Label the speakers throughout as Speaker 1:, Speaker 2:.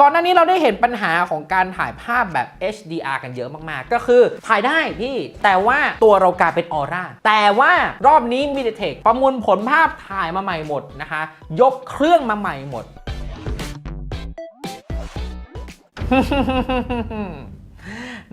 Speaker 1: ก่อนหน้านี้เราได้เห็นปัญหาของการถ่ายภาพแบบ HDR กันเยอะมากๆ ก็คือถ่ายได้พี่ แต่ว่าตัวเรากลายเป็นออร่า แต่ว่ารอบนี้ MediaTek ประมวลผลภาพถ่ายมาใหม่หมดนะคะ ยกเครื่องมาใหม่หมด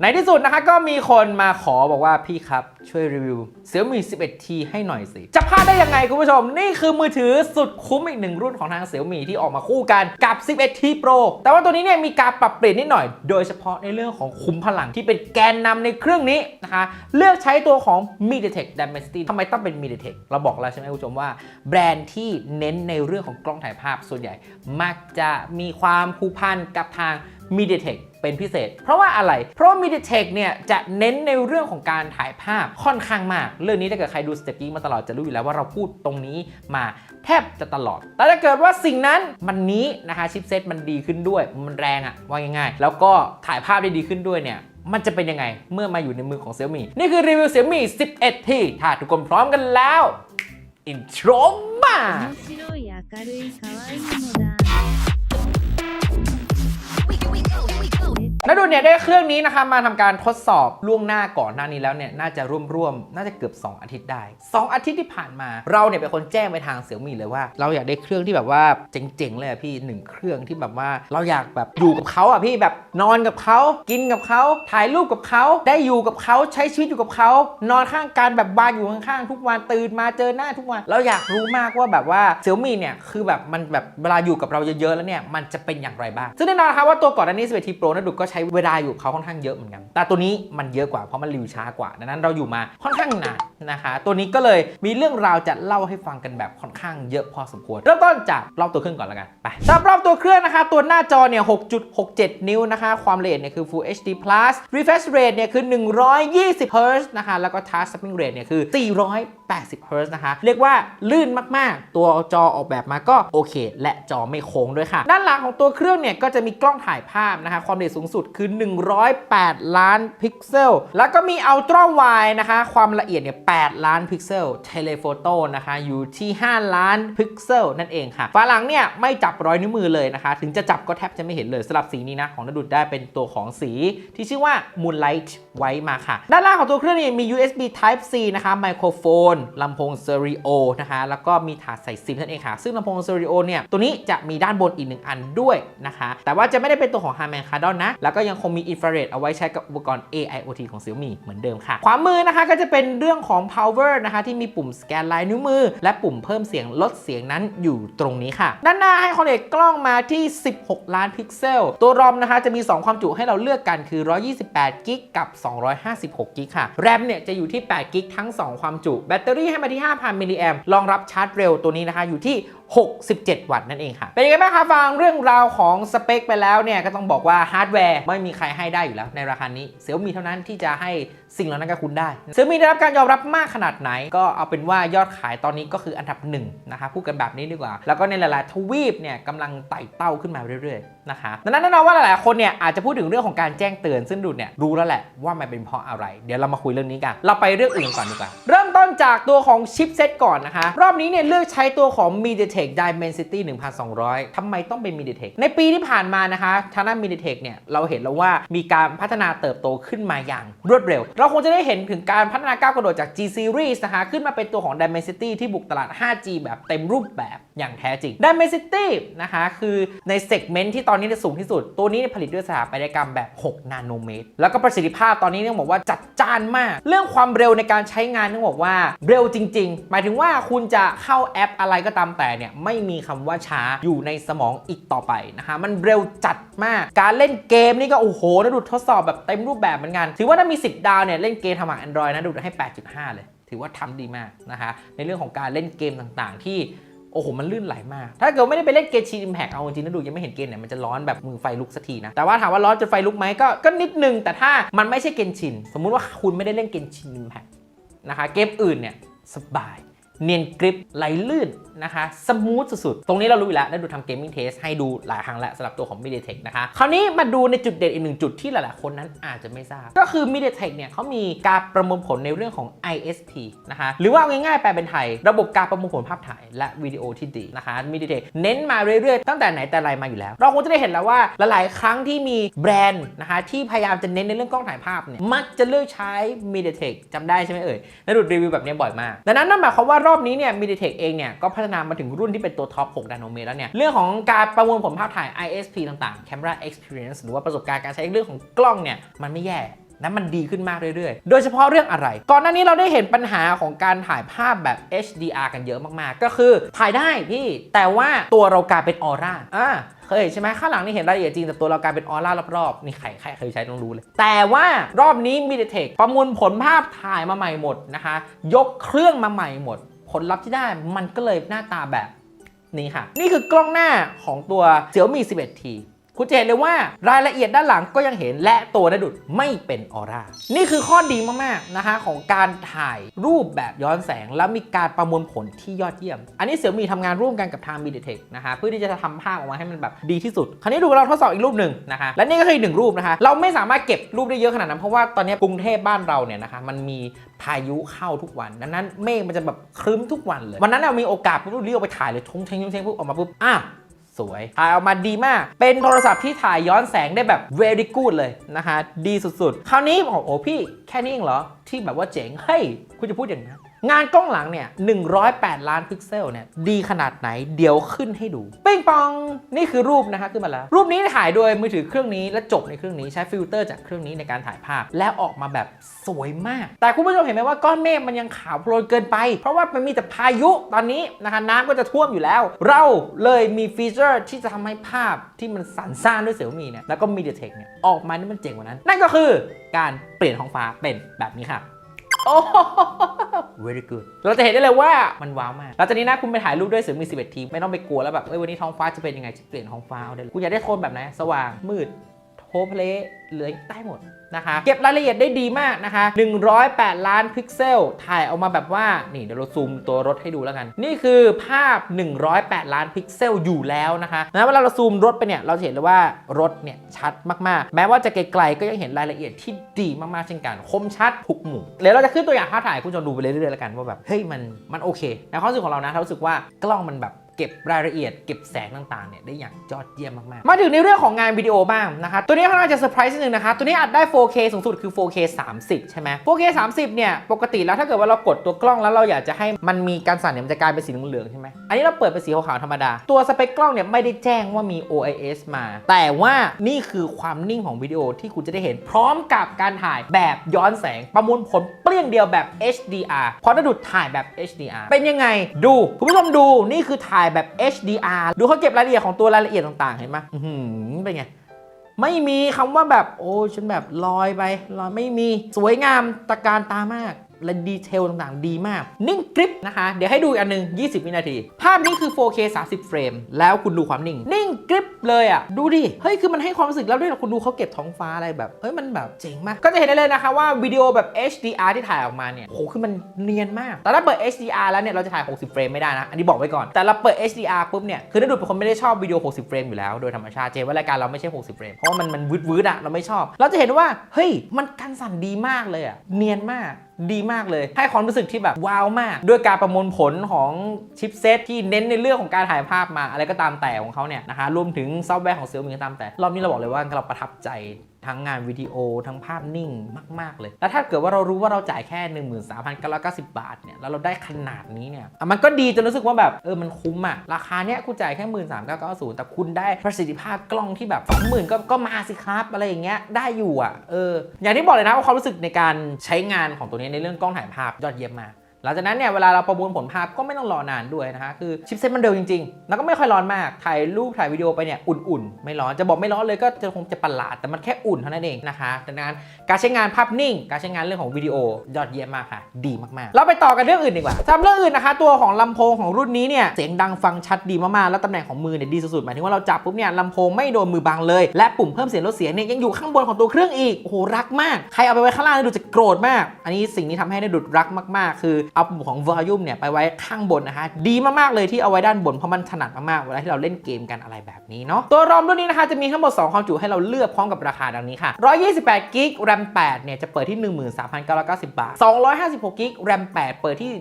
Speaker 1: ในที่สุดนะคะก็มีคนมาขอบอกว่าพี่ครับ ช่วยรีวิว Xiaomi 11T ให้หน่อยสิ จะพลาดได้ยังไงคุณผู้ชม นี่คือมือถือสุดคุ้มอีกหนึ่งรุ่นของทาง Xiaomi ที่ออกมาคู่กันกับ 11T Pro แต่ว่าตัวนี้เนี่ยมีการปรับเปลี่ยนนิดหน่อย โดยเฉพาะในเรื่องของคุ้มพลังที่เป็นแกนนำในเครื่องนี้นะคะเลือกใช้ตัวของ MediaTek Dimensity ทำไมต้องเป็น MediaTek เราบอกแล้วใช่ไหมคุณผู้ชมว่า แบรนด์ที่เน้นในเรื่องของกล้องถ่ายภาพส่วนใหญ่ มักจะมีความผูกพันกับทาง MediaTek เป็นพิเศษ เพราะว่าอะไร เพราะ MediaTek เนี่ยจะเน้นในเรื่องของการถ่ายภาพค่อนข้างมาก เรื่องนี้ถ้าเกิดใครดูสเต็ปกี้มาตลอดจะรู้อยู่แล้วว่าเราพูดตรงนี้มาแทบจะตลอด แต่ถ้าเกิดว่าสิ่งนั้นมันนี้นะคะชิปเซตมันดีขึ้นด้วย มันแรงอะว่าง่ายๆ แล้วก็ถ่ายภาพได้ดีขึ้นด้วยเนี่ยมันจะเป็นยังไงเมื่อมาอยู่ในมือของ Xiaomi นี่คือรีวิว Xiaomi 11 ที่ ถ้าทุกคนพร้อมกันแล้วอินโทรมา นักดูเนี่ยได้เครื่องนี้นะคะมาทำการทดสอบล่วงหน้าก่อนหน้านี้แล้วเนี่ยน่าจะร่วมๆน่าจะเกือบ 2 อาทิตย์ได้ 2 อาทิตย์ที่ผ่านมา เราเนี่ยเป็นคนแจ้งไปทางเสี่ยมี่เลยว่า เราอยากได้เครื่องที่แบบว่าเจ๋งๆเลยอะพี่หนึ่งเครื่องที่แบบว่าเราอยากแบบอยู่กับเขาอะพี่แบบนอนกับเขากินกับเขาถ่ายรูปกับเขาได้อยู่กับเขาใช้ชีวิตอยู่กับเขานอนข้างกันแบบบานอยู่ข้างๆทุกวันตื่นมาเจอหน้าทุกวันเราอยากรู้มากว่าแบบว่าเสี่ยมี่เนี่ยคือแบบมันแบบเวลาอยู่กับเราเยอะๆแล้วเนี่ยมันจะเป็นอย่างไรบ้างซึ่งแน่นอนนะครับว่าตัวก่อนหน้านี้11 T Pro นะดูก็ใช้เวลาอยู่เขาค่อนข้างเยอะเหมือนกัน แต่ตัวนี้มันเยอะกว่าเพราะมันรีวิวช้ากว่า ดังนั้นเราอยู่มาค่อนข้างนานนะคะ ตัวนี้ก็เลยมีเรื่องราวจะเล่าให้ฟังกันแบบค่อนข้างเยอะพอสมควร เริ่มต้นจากรอบตัวเครื่องก่อนแล้วกัน ไปสำหรับรอบตัวเครื่องนะคะ ตัวหน้าจอเนี่ย 6.67 นิ้วนะคะ ความละเอียดเนี่ยคือ Full HD Plus refresh rate เนี่ยคือ 120 Hz นะคะ แล้วก็ touch sampling rate เนี่ยคือ 480 Hz นะคะ เรียกว่าลื่นมาก ๆ ตัวจอออกแบบมาก็โอเค และจอไม่โค้งด้วยค่ะ ด้านหลังของตัวเครื่องเนี่ยก็จะมีกล้องถ่ายภาพนะคะ ความละเอียดสูงสุดคือ 108 ล้านพิกเซล แล้วก็มี Ultra Wide นะคะ ความละเอียดเนี่ย 8 ล้านพิกเซล Telephoto นะคะ อยู่ที่ 5 ล้านพิกเซลนั่นเองค่ะ ฝาหลังเนี่ย ไม่จับรอยนิ้วมือเลยนะคะ ถึงจะจับก็แทบจะไม่เห็นเลยสำหรับสีนี้นะ ของนดุดได้เป็นตัวของสีที่ชื่อว่า Moonlight ไว้มาค่ะ ด้านล่างของตัวเครื่องเนี่ยมี USB Type C นะคะไมโครโฟนลำโพงสเตอริโอนะคะ แล้วก็มีถาดใส่ซิมนั่นเองค่ะ ซึ่งลำโพงสเตอริโอเนี่ยตัวนี้จะมีด้านบนอีกหนึ่งอันด้วยนะคะ แต่ว่าจะไม่ได้เป็นตัวของ Harman Kardon นะแล้วก็ยังคงมีอินฟราเรดเอาไว้ใช้กับอุปกรณ์ AIoT ของ Xiaomi เหมือนเดิมค่ะ ขวามือนะคะก็จะเป็นเรื่องของ power นะคะที่มีปุ่มสแกนลายนิ้วมือ และปุ่มเพิ่มเสียงลดเสียงนั้นอยู่ตรงนี้ค่ะ ด้านหน้าให้ความละเอียดกล้องมาที่ 16 ล้านพิกเซล ตัวรอมนะคะจะมี 2 ความจุให้เราเลือกกันคือ 128กิกกับ 256กิกค่ะ แรมเนี่ยจะอยู่ที่8กิกทั้ง 2 ความจุ แบตเตอรี่ให้มาที่ 5,000มิลลิแอมรองรับชาร์จเร็วตัวนี้นะคะอยู่ที่ 67 วัตต์นั่นเองค่ะ เป็นยังไงบ้างคะฟังเรื่องราวของสเปคไปแล้วเนี่ยก็ต้องบอกว่าฮาร์ดแวร์ไม่มีใครให้ได้อยู่แล้วในราคานี้เซี่ยมีเท่านั้นที่จะให้ สิ่งเหล่านั้นกับคุณได้ซี่ยมีได้รับการยอมรับมากขนาดไหน ก็เอาเป็นว่ายอดขายตอนนี้ก็คืออันดับหนึ่งนะคะพูดกันแบบนี้ดีกว่า แล้วก็ในหลายๆทวีปเนี่ยกำลังไต่เต้าขึ้นมาเรื่อยๆนะคะดังนั้นแน่นอนว่าหลายๆคนเนี่ยอาจจะพูดถึงเรื่องของการแจ้งเตือนซึ่งดูเนี่ยรู้แล้วแหละว่ามันเป็นเพราะอะไร เดี๋ยวเรามาคุยเรื่องนี้กัน เราไปเรื่องอื่นก่อนดีกว่าเริ่มต้นจากตัวของชิปเซตก่อนนะคะรอบนี้เนี่ยเลือกใช้ตัวของ MediaTek Dimensity 1200ทำไมต้องเป็น MediaTek ในปีที่ผ่านมานะคะทางด้าน MediaTek เนี่ยเราเห็นแล้วว่ามีการพัฒนาเติบโตขึ้นมาอย่างรวดเร็วเราคงจะได้เห็นถึงการพัฒนาก้าวกระโดดจาก G Series นะคะขึ้นมาเป็นตัวของ Dimensity ที่บุกตลาด 5G แบบเต็มรูปแบบอย่างแท้จริง Dimensity นะคะคือในเซกเมนต์ที่ตอนนี้สูงที่สุด ตัวนี้ผลิตด้วยสถาปัตยกรรมแบบ 6 นาโนเมตร แล้วก็ประสิทธิภาพตอนนี้ต้องบอกว่าจัดจ้านมาก เรื่องความเร็วในการใช้งานต้องบอกว่าเร็วจริง ๆ หมายถึงว่าคุณจะเข้าแอปอะไรก็ตามแต่เนี่ยไม่มีคำว่าช้าอยู่ในสมองอีกต่อไปนะคะมันเร็วจัดมาก การเล่นเกมนี่ก็โอ้โหนะดูทดสอบแบบเต็มรูปแบบเหมือนกัน ถือว่าถ้ามี 10 ดาวเนี่ยเล่นเกมทำหา Android นะดูให้ 8.5 เลย ถือว่าทำดีมากนะคะในเรื่องของการเล่นเกมต่างๆ ที่โอ้โห มันลื่นไหลมาก ถ้าเกิดไม่ได้ไปเล่นเกมชีนอิมแพกเอาจริงๆนะดูยังไม่เห็นเกมเนี่ยมันจะร้อนแบบมือไฟลุกสักทีนะ แต่ว่าถามว่าร้อนจนไฟลุกไหมก็ก็นิดนึง แต่ถ้ามันไม่ใช่เกมชิน สมมุติว่าคุณไม่ได้เล่นเกมชินอิมแพกนะคะ เกมอื่นเนี่ยสบาย เนียนกริปไหลลื่นนะคะสมูทสุดๆ ตรงนี้เรารู้อยู่แล้วได้ดูทำเกมมิ่งเทสให้ดูหลายครั้งแล้วสำหรับตัวของ MediaTek นะคะคราวนี้มาดูในจุดเด่นอีกหนึ่งจุดที่หลายๆ คนนั้นอาจจะไม่ทราบ ก็คือ MediaTek เนี่ยเขามีการประมวลผลในเรื่องของ ISP นะคะหรือว่าง่ายๆแปลเป็นไทย ระบบการประมวลผลภาพถ่ายและวิดีโอที่ดีนะคะ MediaTek เน้นมาเรื่อยๆ ตั้งแต่ไหนแต่ไรมาอยู่แล้ว เราคงจะได้เห็นแล้วว่าหลายๆ ครั้งที่มีแบรนด์นะคะที่พยายามจะเน้นในเรื่องกล้องถ่ายภาพเนี่ยมักจะเลือกใช้ MediaTek จำได้ใช่ไหมเอ่ยนดูรีวิวแบบนี้บ่อยมากดังนั้นนั่นหมายความว่ารอบนี้เนี่ย MediaTek เองเนี่ยก็พัฒนามาถึงรุ่นที่เป็นตัวท็อป 6 นาโนเมตรแล้วเนี่ย เรื่องของการประมวลผลภาพถ่าย ISP ต่างๆ Camera Experience หรือว่าประสบการณ์การใช้เรื่องของกล้องเนี่ยมันไม่แย่และมันดีขึ้นมากเรื่อยๆ โดยเฉพาะเรื่องอะไร ก่อนหน้านี้เราได้เห็นปัญหาของการถ่ายภาพแบบ HDR กันเยอะมากๆ ก็คือถ่ายได้พี่ แต่ว่าตัวเรากลายเป็นออร่า อ่าเคยใช่ไหมข้างหลังนี่เห็นรายละเอียดจริงแต่ตัวเรากลายเป็นออร่ารอบๆ นี่ใครใครเคยใช้ต้องรู้เลย แต่ว่ารอบนี้ MediaTek ประมวลผลภาพถ่ายมาใหม่หมดนะคะ ยกเครื่องมาใหม่หมด ผลลัพธ์ที่ได้มันก็เลยหน้าตาแบบนี่ค่ะ นี่คือกล้องหน้าของตัว Xiaomi 11T คุณจะเห็นเลยว่ารายละเอียดด้านหลังก็ยังเห็นและตัวนาดุดไม่เป็นออร่า นี่คือข้อดีมากๆนะคะของการถ่ายรูปแบบย้อนแสง แล้วมีการประมวลผลที่ยอดเยี่ยม อันนี้เสี่ยมีทำงานร่วมกันกับทาง MediaTek นะคะเพื่อที่จะทำภาพออกมาให้มันแบบดีที่สุด คราวนี้ดูเราทดสอบอีกรูปหนึ่งนะคะและนี่ก็คืออีกหนึ่งรูปนะคะเราไม่สามารถเก็บรูปได้เยอะขนาดนั้นเพราะว่าตอนนี้กรุงเทพบ้านเราเนี่ยนะคะมันมีพายุเข้าทุกวันดังนั้นเมฆมันจะแบบครึ้มทุกวันเลยวันนั้นเรามีโอกาสปุ๊บรีบเอาไปถ่ายเลยชงเชงชงเชงปุ๊บออกมาปุ๊บอ้าว สวยถ่ายออกมาดีมาก เป็นโทรศัพท์ที่ถ่ายย้อนแสงได้แบบ very good เลยนะคะ ดีสุดๆ คราวนี้โอ้โหพี่แค่นี้เองเหรอ ที่แบบว่าเจ๋ง เฮ้ย คุณจะพูดอย่างนั้น งานกล้องหลังเนี่ย 108 ล้านพิกเซลเนี่ย ดีขนาดไหน เดี๋ยวขึ้นให้ดู ปิ้งปอง นี่คือรูปนะคะขึ้นมาแล้ว รูปนี้ถ่ายโดยมือถือเครื่องนี้และจบในเครื่องนี้ใช้ฟิลเตอร์จากเครื่องนี้ในการถ่ายภาพ แล้วออกมาแบบสวยมาก แต่คุณผู้ชมเห็นไหมว่าก้อนเมฆมันยังขาวโพลนเกินไป เพราะว่ามันมีแต่พายุตอนนี้นะคะน้ำก็จะท่วมอยู่แล้ว เราเลยมีฟีเจอร์ที่จะทำให้ภาพที่มันสรรสร้างด้วยเสี่ยมีเนี่ยแล้วก็ MediaTek เนี่ยออกมานี่มันเจ๋งกว่านั้น นั่นก็คือการเปลี่ยนท้องฟ้าเป็นแบบนี้ค่ะโอ้ very good เราจะเห็นได้เลยว่ามันว้าวมากแล้วจากนี้นะคุณไปถ่ายรูปด้วยเสือมี11 ทีม ไม่ต้องไปกลัวแล้วแบบเอ้ยวันนี้ท้องฟ้าจะเป็นยังไงจะเปลี่ยนท้องฟ้าเอาได้เลยคุณอยากได้โทนแบบไหนสว่างมืด โทเพลเหลือได้หมดนะคะ เก็บรายละเอียดได้ดีมากนะคะ 108 ล้านพิกเซล ถ่ายออกมาแบบว่า นี่เดี๋ยวเราซูมตัวรถให้ดูแล้วกัน นี่คือภาพ 108 ล้านพิกเซลอยู่แล้วนะคะนะเวลาเราซูมรถไปเนี่ย เราเห็นเลยว่ารถเนี่ยชัดมากๆ แม้ว่าจะไกลๆ ก็ยังเห็นรายละเอียดที่ดีมากๆ เช่นกัน คมชัดทุกมุมเดี๋ยวเราจะขึ้นตัวอย่างภาพถ่ายคุณผู้ชมดูไปเรื่อยๆแล้วกันว่าแบบ เฮ้ยมันมันโอเคในความรู้สึกของเรานะเรารู้สึกว่ากล้องมันแบบ เก็บรายละเอียดเก็บแสงต่างๆเนี่ยได้อย่างยอดเยี่ยมมากๆ มาถึงในเรื่องของงานวิดีโอบ้างนะคะตัวนี้ค่อนข้างจะเซอร์ไพรส์นิดนึงนะคะตัวนี้อัดได้ 4K สูงสุดคือ 4K 30 ใช่ไหม 4K 30 เนี่ยปกติแล้วถ้าเกิดว่าเรากดตัวกล้องแล้วเราอยากจะให้มันมีการสั่นเนี่ยมันจะกลายเป็นสีเหลืองๆใช่ไหมอันนี้เราเปิดเป็นสีขาวๆธรรมดา ตัวสเปคกล้องเนี่ยไม่ได้แจ้งว่ามี OIS มา แต่ว่านี่คือความนิ่งของวิดีโอที่คุณจะได้เห็นพร้อมกับการถ่ายแบบย้อนแสงประมวลผลเปรี้ยงเดียวแบบ HDR พอถ้าดูถ่ายแบบ HDR เป็นยังไงดูคุณผู้ชมดูนี่คือถ่ายแบบ HDR ดูเขาเก็บรายละเอียดของตัวรายละเอียดต่างๆ เห็นไหมอื้อหือเป็นไง ไม่มีคำว่าแบบ โอ้ ฉันแบบลอยไปลอยไม่มี สวยงามตะการตามาก และดีเทลต่างๆ ดีมาก นิ่งกริปนะคะ เดี๋ยวให้ดูอีกอันหนึง 20 วินาที ภาพนี้คือ 4K 30 เฟรม แล้วคุณดูความนิ่ง นิ่งกริปเลยอะ ดูดิ เฮ้ย คือมันให้ความรู้สึกแล้วด้วยคุณดูเขาเก็บท้องฟ้าอะไรแบบ เฮ้ย มันแบบเจ๋งมาก ก็จะเห็นได้เลยนะคะว่าวิดีโอแบบ HDR ที่ถ่ายออกมาเนี่ย โห คือมันเนียนมาก แต่ถ้าเปิด HDR แล้วเนี่ย เราจะถ่าย 60 เฟรมไม่ได้นะ อันนี้บอกไว้ก่อน แต่เราเปิด HDR ปุ๊บเนี่ย คือถ้าดูเป็นคนไม่ได้ชอบวิดีโอ 60 เฟรมอยู่แล้วโดยธรรมชาติ เจนว่ารายการเราไม่ใช่ 60 เฟรม เพราะว่ามันมันวืดวืดๆอะเราไม่ชอบ เราจะเห็นว่า เฮ้ย มันกันสั่นดีมากเลยอะเนียนมาก ดีมากเลย ให้ความรู้สึกที่แบบว้าวมาก ด้วยการประมวลผลของชิปเซตที่เน้นในเรื่องของการถ่ายภาพมาอะไรก็ตามแต่ของเขาเนี่ยนะคะรวมถึงซอฟต์แวร์ของเซลมีก็ตามแต่ รอบนี้เราบอกเลยว่าเราประทับใจ ทั้งงานวิดีโอทั้งภาพนิ่งมากๆเลย แล้วถ้าเกิดว่าเรารู้ว่าเราจ่ายแค่ 13,990 บาทเนี่ยแล้วเราได้ขนาดนี้เนี่ยอะมันก็ดีจนรู้สึกว่าแบบเออมันคุ้มอะราคาเนี้ยคุณจ่ายแค่ 13,990 แต่คุณได้ประสิทธิภาพกล้องที่แบบ20,000ก็ก็มาสิครับอะไรอย่างเงี้ยได้อยู่อะเอออย่างที่บอกเลยนะว่าความรู้สึกในการใช้งานของตัวนี้ในเรื่องกล้องถ่ายภาพยอดเยี่ยมมาก หลังจากนั้นเนี่ยเวลาเราประมวลผลภาพก็ไม่ต้องรอนานด้วยนะคะคือชิปเซ็ตมันเร็วจริงๆ แล้วก็ไม่ค่อยร้อนมาก ถ่ายรูปถ่ายวิดีโอไปเนี่ยอุ่นๆ ไม่ร้อนจะบอกไม่ร้อนเลยก็จะคงจะประหลาดแต่มันแค่อุ่นเท่านั้นเองนะคะดังนั้นการใช้งานภาพนิ่ง การใช้งานเรื่องของวิดีโอยอดเยี่ยมมากค่ะ ดีมากๆ เราไปต่อกันเรื่องอื่นดีกว่าสำหรับเรื่องอื่นนะคะ ตัวของลำโพงของรุ่นนี้เนี่ยเสียงดังฟังชัดดีมากๆแล้วตำแหน่งของมือเนี่ยดีสุดๆหมายถึงว่าเราจับปุ๊บเนี่ยลำโพงไม่โดนมือบังเลย และปุ่มเพิ่มเสียงลดเสียงเนี่ยยังอยู่ข้างบนของตัวเครื่องอีกโอ้โหรักมาก ใครเอาไปไว้ข้างล่างดูจะโกรธมาก อันนี้สิ่งที่ทำให้ได้ดุดรักมากๆ คือเอาปุ่มของ volume เนี่ยไปไว้ข้างบนนะคะดีมากๆเลยที่เอาไว้ด้านบนเพราะมันถนัดมากๆเวลาที่เราเล่นเกมกันอะไรแบบนี้เนาะตัวรอมรุ่นนี้นะคะจะมีทั้งหมด 2 ความจุให้เราเลือกพร้อมกับราคาดังนี้ค่ะ128กิก RAM 8เนี่ยจะเปิดที่ 13,990 บาท256กิก RAM 8เปิดที่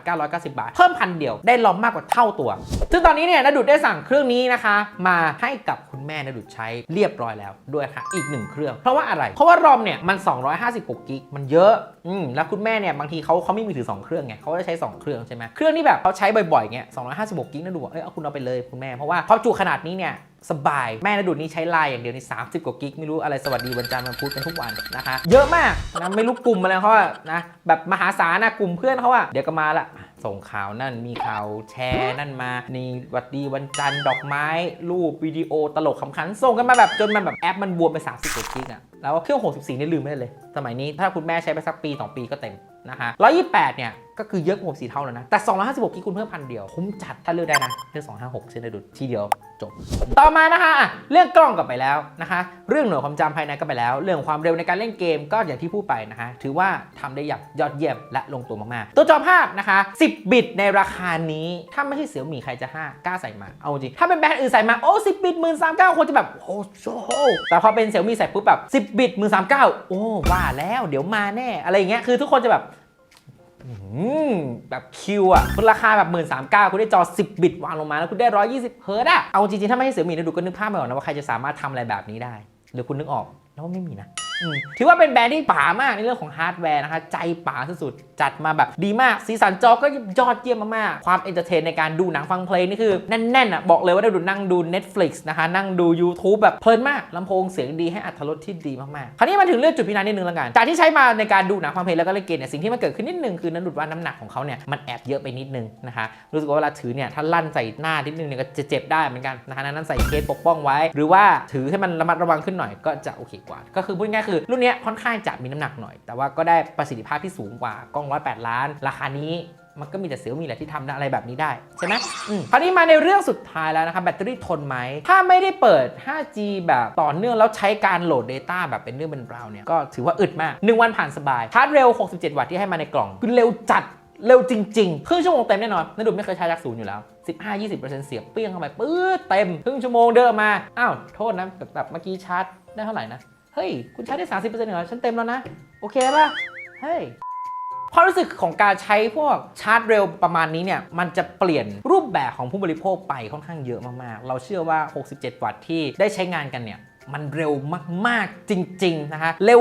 Speaker 1: 14,990 บาท เพิ่มพันเดียวได้รอมมากกว่าเท่าตัว ซึ่งตอนนี้เนี่ยนดุดได้สั่งเครื่องนี้นะคะ มาให้กับคุณแม่นดุดใช้เรียบร้อยแล้วด้วยค่ะ อีกหนึ่งเครื่อง เพราะว่าอะไร เพราะว่ารอมเนี่ยมัน 256กิกมันเยอะ อืมแล้วคุณแม่เนี่ยบางทีเขาเขาไม่มีถือ 2 เครื่องไงเขาจะใช้ 2 เครื่องใช่ไหมเครื่องที่แบบเขาใช้บ่อยๆเงี้ย256กิกนดุดบอกเอ้ยเอาคุณเอาไปเลยคุณแม่เพราะว่าพอจุขนาดนี้เนี่ยสบาย แม่นดุดนี่ใช้ไลน์อย่างเดียวนี่30 กว่ากิก ไม่รู้อะไรสวัสดีวันจันทร์วันพุธกันทุกวันนะคะ เยอะมากนะไม่รู้กลุ่มอะไรเขาอะนะแบบมหาศาลนะกลุ่มเพื่อนเขาอะเดี๋ยวก็มาละส่งข่าวนั่นมีข่าวแชร์นั่นมานี่หวัดดีวันจันทร์ดอกไม้ รูปวิดีโอตลกขำขันส่งกันมาแบบจนมันแบบแอปมันบวมไป 30 กว่ากิกอะแล้วเครื่อง 64 นี่ลืมไม่ได้เลย สมัยนี้ถ้าคุณแม่ใช้ไปสักปี 2 ปีก็เต็ม นะคะ128 เนี่ยก็คือเยอะกว่า64เท่าแล้วนะ แต่ 256กิกคุณเพิ่มพันเดียวคุ้มจัดถ้าเลือกได้นะเลือก256เช่นเดียวดุทีเดียวจบ ต่อมานะคะเรื่องกล้องกลับไปแล้วนะคะ เรื่องหน่วยความจำภายในก็ไปแล้ว เรื่องความเร็วในการเล่นเกมก็อย่างที่พูดไปนะคะ ถือว่าทำได้อย่างยอดเยี่ยมและลงตัวมากๆ ตัวจอภาพนะคะ 10 บิตในราคานี้ถ้าไม่ใช่เสี่ยวหมี่ใครจะ5กล้าใส่มาเอาจริงถ้าเป็นแบรนด์อื่นใส่มาโอ้10บิต1 3 9คนจะแบบโอ้โหแต่พอเป็นเสี่ยวมี่ใส่ปุ๊บแบบ10บิต1 3 9โอ้ว่าแล้วเดี๋ยวมาแน่อะไรอย่างเงี้ยคือทุกคนจะแบบ แบบคิวอะคุณราคาแบบ 1 3 9 0 0คุณได้จอ 10 บิตวางลงมาแล้วคุณได้ 120 เฮิร์ต์อะ เอาจริงๆ ถ้าไม่ให้เสือหมีนะดูก็นึกภาพไม่ออกนะว่าใครจะสามารถทำอะไรแบบนี้ได้ หรือคุณนึกออกแล้วไม่มีนะถือว่าเป็นแบรนด์ที่ป๋ามากในเรื่องของฮาร์ดแวร์นะคะ ใจป๋าสุดๆ จัดมาแบบดีมาก สีสันจอก็ยอดเยี่ยมมากๆ ความเอนเตอร์เทนในการดูหนังฟังเพลงนี่คือแน่นๆอะบอกเลยว่าได้ดูนั่งดู Netflix นะคะนั่งดู YouTube แบบเพลินมากลำโพงเสียงดีให้อัตรสที่ดีมากๆ คราวนี้มาถึงเรื่องจุดพินานิดนึงแล้วกัน จากที่ใช้มาในการดูหนังฟังเพลงแล้วก็เล่นเกมเนี่ยสิ่งที่มันเกิดขึ้นนิดนึงคือนั้นดูดว่าน้ำหนักของเขาเนี่ยมันแอบเยอะไปนิดนึงนะคะรู้สึกว่าเวลาถือเนี่ยถ้าลั่นใส่หน้านิดนึงเนี่ยก็จะเจ็บได้เหมือนกันนะคะนั้นใส่เคสปกป้องไว้ หรือว่าถือให้มันระมัดระวังขึ้นหน่อยก็จะโอเคกว่า ก็คือพูดง่ายคือรุ่นนี้ค่อนข้างจะมีน้ำหนักหน่อย แต่ว่าก็ได้ประสิทธิภาพที่สูงกว่ากล้อง108 ล้าน ราคานี้มันก็มีแต่เซี่ยมีแหละที่ทำอะไรแบบนี้ได้ใช่ไหมคราวนี้มาในเรื่องสุดท้ายแล้วนะครับแบตเตอรี่ทนไหม ถ้าไม่ได้เปิด 5G แบบต่อเนื่องแล้วใช้การโหลด Data แบบเป็นเรื่องเป็นราวเนี่ย ก็ถือว่าอึดมาก 1 วันผ่านสบาย ชาร์จเร็ว 67 วัตต์ที่ให้มาในกล่องคือเร็วจัดเร็วจริงๆ ครึ่งชั่วโมงเต็มแน่นอนนันดูไม่เคยใช้จากศูนย์อยู่แล้ว 15-20%เสียบเปี้ยงเข้าไปปื๊ดเต็ม ครึ่งชั่วโมงเดินออกมา อ้าวโทษนะแบบเมื่อกี้ชาร์จได้เท่าไหร่นะ เฮ้ยคุณชาร์จได้ 30%เหรอฉันเต็มแล้วนะ โอเคป่ะ เฮ้ย ความรู้สึกของการใช้พวกชาร์จเร็วประมาณนี้เนี่ยมันจะเปลี่ยนรูปแบบของผู้บริโภคไปค่อนข้างเยอะมากๆ เราเชื่อว่า 67 วัตต์ที่ได้ใช้งานกันเนี่ยมันเร็วมาก ๆ จริง ๆ นะคะ เร็ว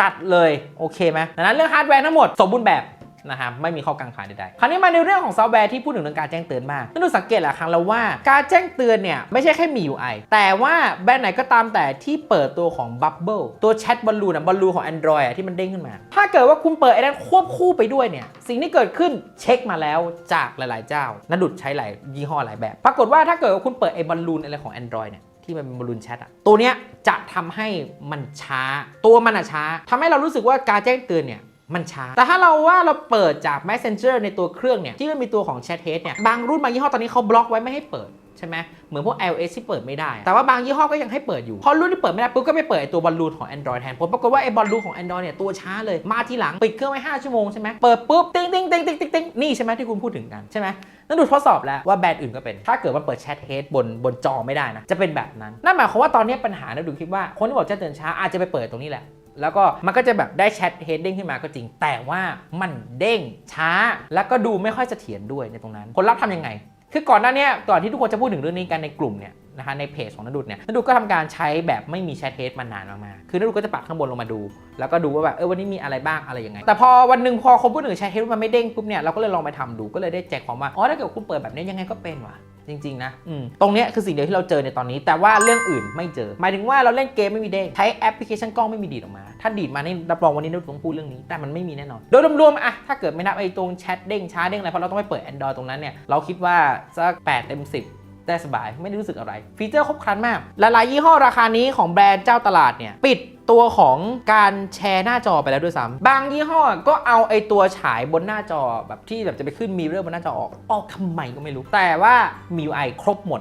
Speaker 1: จัด ๆ เลย โอเคไหมดังนั้นเรื่องฮาร์ดแวร์ทั้งหมด สมบูรณ์แบบ นะครับไม่มีข้อกังขาใดๆ คราวนี้มาในเรื่องของซอฟต์แวร์ที่พูดถึงเรื่องการแจ้งเตือนมากต้องดูสังเกตหลายครั้งแล้วว่าการแจ้งเตือนเนี่ยไม่ใช่แค่มี UI แต่ว่าแบรนด์ไหนก็ตามแต่ที่เปิดตัวของ Bubble ตัวแชทบอลลูนอะบอลลูนของ Android อะที่มันเด้งขึ้นมา ถ้าเกิดว่าคุณเปิดไอ้นั้นควบคู่ไปด้วยเนี่ยสิ่งที่เกิดขึ้นเช็คมาแล้วจากหลาย ๆ เจ้านัดุดใช้หลายยี่ห้อหลายแบบ ปรากฏว่าถ้าเกิดว่าคุณเปิดไอ้บอลลูนอะไรของ Android เนี่ยที่มันเป็นบอลลูนแชทอะตัวเนี้ยจะทำให้มันช้า ตัวมันอะช้าทำให้เรารู้สึกว่าการแจ้งเตือนเนี่ย มันช้า แต่ถ้าเราว่าเราเปิดจาก Messenger ในตัวเครื่องเนี่ย ที่มันมีตัวของ Chat Head เนี่ย บางรุ่นบางยี่ห้อตอนนี้เขาบล็อกไว้ไม่ให้เปิดใช่ไหมเหมือนพวก iOS ที่เปิดไม่ได้ แต่ว่าบางยี่ห้อก็ยังให้เปิดอยู่ พอรุ่นที่เปิดไม่ได้ปุ๊บก็ไปเปิดไอ้ตัวบอลลูนของ Android แทนผลปรากฏว่าไอ้บอลลูนของ Android เนี่ยตัวช้าเลย มาทีหลัง ปิดเครื่องไว้ 5 ชั่วโมงใช่ไหมเปิดปุ๊บติ๊งติ๊งติ๊งติ๊งติ๊งติ๊งนี่ใช่ไหมที่คุณพูดถึงกันใช่ไหมนั่นดูทดสอบแล้วว่าแบรนด์อื่นก็เป็น ถ้าเกิดว่าเปิดแชทเฮดบนบนจอไม่ได้นะ จะเป็นแบบนั้น นั่นหมายความว่าตอนนี้ปัญหานะดูคิดว่าคนที่บอกแจ้งเตือนช้าอาจจะไปเปิดตรงนี้แหละ แล้วก็มันก็จะแบบได้แชทเฮดเด้งขึ้นมาก็จริง แต่ว่ามันเด้งช้า แล้วก็ดูไม่ค่อยเสถียรด้วยในตรงนั้นผลลัพธ์ทำยังไง คือก่อนหน้านี้ก่อนที่ทุกคนจะพูดถึงเรื่องนี้กันในกลุ่มเนี่ยนะคะในเพจของนดุดเนี่ยนดุดก็ทำการใช้แบบไม่มีแชทเฮดมานานมากๆคือนดุดก็จะปัดข้างบนลงมาดู แล้วก็ดูว่าแบบเออวันนี้มีอะไรบ้างอะไรยังไง แต่พอวันหนึ่งพอคนพูดถึงแชทเฮดมันไม่เด้งปุ๊บเนี่ยเราก็เลยลองไปทำดูก็เลยได้แจกความว่าอ๋อถ้าเกิดคุณเปิดแบบนี้ยังไงก็เป็นว่ะ จริงๆนะอืมตรงเนี้ยคือสิ่งเดียวที่เราเจอในตอนนี้ แต่ว่าเรื่องอื่นไม่เจอ หมายถึงว่าเราเล่นเกมไม่มีเด้งใช้แอปพลิเคชันกล้องไม่มีดีดออกมา ถ้าดีดมานี่รับรองวันนี้เราต้องพูดเรื่องนี้ แต่มันไม่มีแน่นอน โดยรวมๆอะถ้าเกิดไม่นับไอ้ตรงแชทเด้งช้าเด้งอะไรเพราะเราต้องไปเปิด Android ตรงนั้นเนี่ยเราคิดว่าสัก8เต็ม10ได้สบายไม่ได้รู้สึกอะไร ฟีเจอร์ครบครันมาก หลายๆยี่ห้อราคานี้ของแบรนด์เจ้าตลาดเนี่ย ปิด ตัวของการแชร์หน้าจอไปแล้วด้วยซ้ำบางยี่ห้อก็เอาไอตัวฉายบนหน้าจอแบบที่แบบจะไปขึ้นมีเรื่องบนหน้าจอออกออกทำไมก็ไม่รู้ แต่ว่ามี UI ครบหมด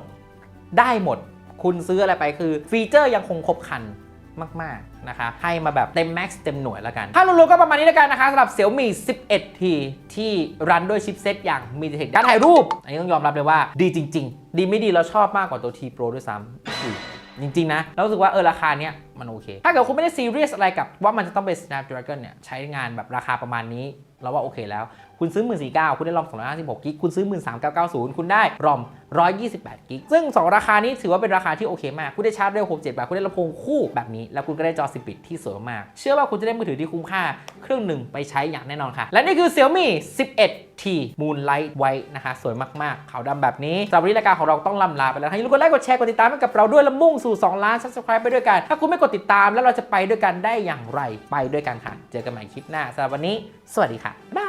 Speaker 1: ได้หมด คุณซื้ออะไรไปคือ ฟีเจอร์ยังคงครบครันมาก ๆ นะคะ ให้มาแบบเต็มแม็กซ์เต็มหน่วยแล้วกัน ถ้ารวมๆก็ประมาณนี้แล้วกันนะคะสำหรับ Xiaomi 11T ที่รันด้วยชิปเซตอย่าง MediaTek ด้านถ่ายรูป อันนี้ต้องยอมรับเลยว่าดีจริง ๆ ดีไม่ดีเราชอบมากกว่าตัว T Pro ด้วยซ้ำ จริงๆนะเรารู้สึกว่าเออราคาเนี้ยมันโอเค ถ้าเกิดคุณไม่ได้ซีเรียสอะไรกับว่ามันจะต้องเป็น Snapdragon เนี่ยใช้งานแบบราคาประมาณนี้เราว่าโอเคแล้ว คุณซื้อ 1 4 9 0 0คุณได้รอม256กิกคุณซื้อ 1 3 9 9 0 คุณได้รอม 128กิกซึ่ง 2 ราคานี้ถือว่าเป็นราคาที่โอเคมาก คุณได้ชาร์จเร็ว6 7บาทคุณได้ลำโพงคู่แบบนี้ แล้วคุณก็ได้จอ 10 ปิดที่สวยมาก เชื่อว่าคุณจะได้มือถือที่คุ้มค่าเครื่องหนึ่งไปใช้อย่างแน่นอนค่ะ และนี่คือ Xiaomi 11T Moonlight White นะคะ สวยมากๆขาวดำแบบนี้สำหรับรายการของเราต้องลำลาไปแล้วให้ทุกคนไลค์กดแชร์กดติดตามให้กับเราด้วยและมุ่งสู่ 2 ล้าน Subscribe ไปด้วยกัน ถ้าคุณไม่กดติดตามแล้วเราจะไปด้วยกันได้อย่างไรไปด้วยกันค่ะ เจอกันใหม่คลิปหน้าสำหรับวันนี้ สวัสดีค่ะบ๊ายบาย